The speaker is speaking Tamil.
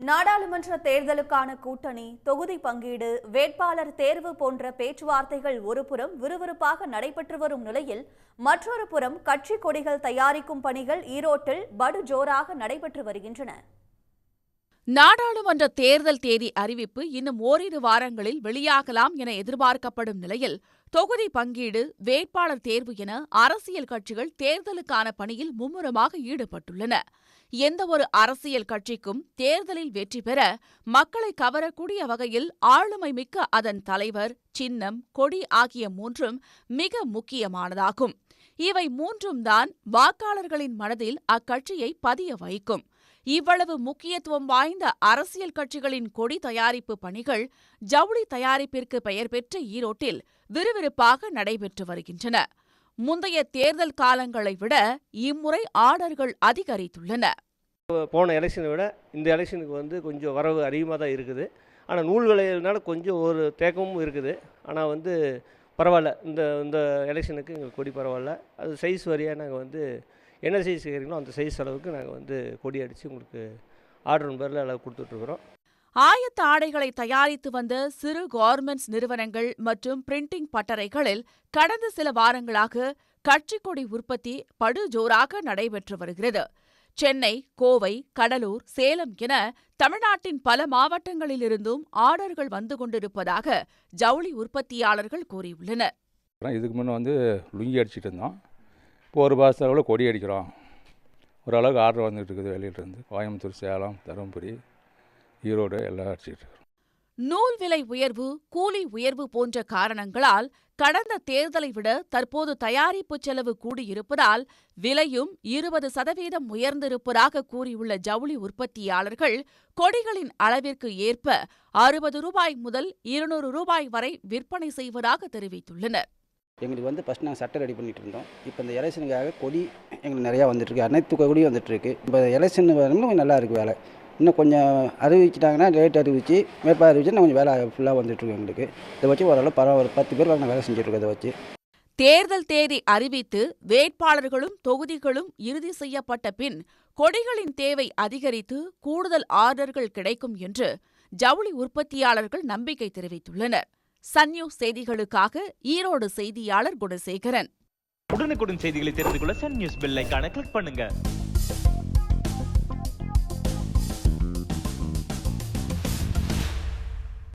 நாடாளுமன்ற தேர்தலுக்கான கூட்டணி தொகுதி பங்கீடு வேட்பாளர் தேர்வு போன்ற பேச்சுவார்த்தைகள் ஒருபுறம் விறுவிறுப்பாக நடைபெற்று வரும் நிலையில் மற்றொரு புறம் கட்சி கொடிகள் தயாரிக்கும் பணிகள் ஈரோட்டில் படுஜோராக நடைபெற்று வருகின்றன. நாடாளுமன்ற தேர்தல் தேதி அறிவிப்பு இன்னும் ஓரிரு வாரங்களில் வெளியாகலாம் என எதிர்பார்க்கப்படும் நிலையில் தொகுதி பங்கீடு வேட்பாளர் தேர்வு என அரசியல் கட்சிகள் தேர்தலுக்கான பணியில் மும்முரமாக ஈடுபட்டுள்ளன. எந்தவொரு அரசியல் கட்சிக்கும் தேர்தலில் வெற்றி பெற மக்களை கவரக்கூடிய வகையில் ஆளுமை மிக்க அதன் தலைவர் சின்னம் கொடி ஆகிய மூன்றும் மிக முக்கியமானதாகும். இவை மூன்றும் தான் வாக்காளர்களின் மனதில் அக்கட்சியை பதிய வைக்கும். இவ்வளவு முக்கியத்துவம் வாய்ந்த அரசியல் கட்சிகளின் கொடி தயாரிப்பு பணிகள் ஜவுளி தயாரிப்பிற்கு பெயர் பெற்ற ஈரோட்டில் விறுவிறுப்பாக நடைபெற்று வருகின்றன. முந்தைய தேர்தல் காலங்களை விட இம்முறை ஆர்டர்கள் அதிகரித்துள்ளன. போன எலெக்ஷனை விட இந்த எலெக்ஷனுக்கு வந்து கொஞ்சம் வரவு அதிகமாக தான் இருக்குது. ஆனால் நூல் விலையினால கொஞ்சம் ஒரு தேக்கமும் இருக்குது. ஆனால் வந்து பரவாயில்ல. இந்த இந்த எலெக்ஷனுக்கு எங்களுக்கு கொடி பரவாயில்ல. அது சைஸ் வரியாக நாங்கள் வந்து என்ன சைஸ் கேட்குறீங்களோ அந்த சைஸ் அளவுக்கு நாங்கள் வந்து கொடி அடித்து உங்களுக்கு ஆர்டர் பேரில் எல்லாம் கொடுத்துட்ருக்குறோம் ஆயத்த ஆடைகளை தயாரித்து வந்த சிறு கார்மெண்ட்ஸ் நிறுவனங்கள் மற்றும் பிரிண்டிங் பட்டறைகளில் கடந்த சில வாரங்களாக கட்சிக் கொடி உற்பத்தி படுஜோராக நடைபெற்று வருகிறது. சென்னை கோவை கடலூர் சேலம் என தமிழ்நாட்டின் பல மாவட்டங்களிலிருந்தும் ஆர்டர்கள் வந்து கொண்டிருப்பதாக ஜவுளி உற்பத்தியாளர்கள் கூறியுள்ளனர். இதுக்கு முன்னே வந்து லுங்கி அடிச்சிட்டு இருந்தோம். இப்போ ஒரு மாதத்தில் கொடி அடிக்கிறோம். ஓரளவுக்கு ஆர்டர் வந்துட்டு இருக்குது வெளியிலேருந்து. கோயம்புத்தூர் சேலம் தருமபுரி ஈரோடு எல்லாம் அடிச்சிட்டு நூல் விலை உயர்வு கூலி உயர்வு போன்ற காரணங்களால் கடந்த தேர்தலை விட தற்போது தயாரிப்பு செலவு கூடியிருப்பதால் விலையும் இருபது சதவீதம் உயர்ந்திருப்பதாக கூறியுள்ள ஜவுளி உற்பத்தியாளர்கள் கொடிகளின் அளவிற்கு ஏற்ப அறுபது ரூபாய் முதல் இருநூறு ரூபாய் வரை விற்பனை செய்வதாக தெரிவித்துள்ளனர். எங்களுக்கு வந்து ஃபஸ்ட் நாங்கள் சட்டை ரெடி பண்ணிட்டு இருந்தோம். இப்போ இந்த எலெக்ஷனுக்காக கொடி எங்களுக்கு நிறையா வந்துட்டுருக்கு. அனைத்து கொடியும் வந்துட்டுருக்கு. இப்போ எலெக்ஷன் வரணும் நல்லா இருக்குது வேலை. இன்னும் கொஞ்சம் அறிவிச்சிட்டாங்கன்னா ரேட் அறிவிச்சு மேற்பாக அறிவிச்சு கொஞ்சம் வேலை ஃபுல்லாக வந்துட்டுருக்கு எங்களுக்கு. இதை வச்சு ஓரளவு பரவாயில்ல. ஒரு பத்து பேர் நாங்கள் வேலை செஞ்சுட்ருக்கோம் இதை வச்சு. தேர்தல் தேதி அறிவித்து வேட்பாளர்களும் தொகுதிகளும் இறுதி செய்யப்பட்ட பின் கொடிகளின் தேவை அதிகரித்து கூடுதல் ஆர்டர்கள் கிடைக்கும் என்று ஜவுளி உற்பத்தியாளர்கள் நம்பிக்கை தெரிவித்துள்ளனர். சன் நியூஸ் செய்திகளுக்காக ஈரோடு செய்தியாளர் குணசேகரன். உடனுக்குடன் செய்திகளை தெரிந்து கொள்ள சன் நியூஸ் பெல் கிளிக் பண்ணுங்க.